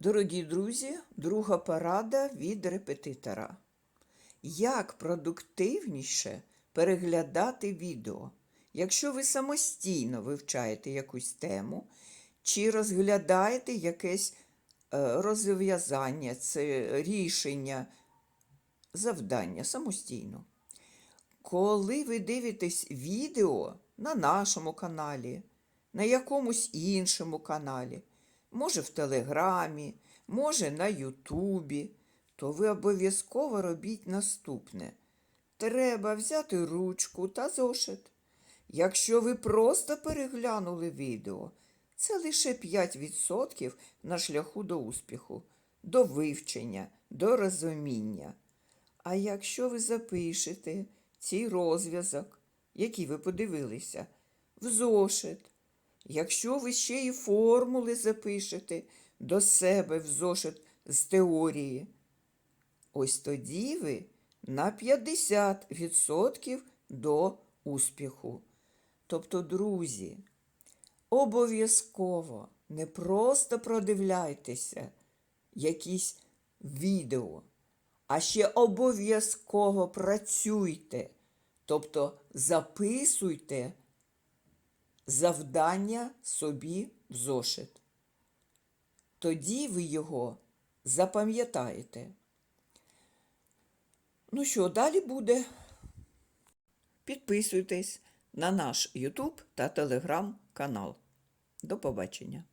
Дорогі друзі, друга порада від репетитора. Як продуктивніше переглядати відео, якщо ви самостійно вивчаєте якусь тему чи розглядаєте якесь е, розв'язання, це рішення, завдання самостійно. Коли ви дивитесь відео на нашому каналі, на якомусь іншому каналі, може в Телеграмі, може на Ютубі, то ви обов'язково робіть наступне. Треба взяти ручку та зошит. Якщо ви просто переглянули відео, це лише 5% на шляху до успіху, до вивчення, до розуміння. А якщо ви запишете цей розв'язок, який ви подивилися, в зошит, якщо ви ще й формули запишете до себе в зошит з теорії, ось тоді ви на 50% до успіху. Тобто, друзі, обов'язково не просто продивляйтеся якісь відео, а ще обов'язково працюйте, тобто записуйте завдання собі в зошит. Тоді ви його запам'ятаєте. Ну що, далі буде? Підписуйтесь на наш YouTube та Telegram канал. До побачення!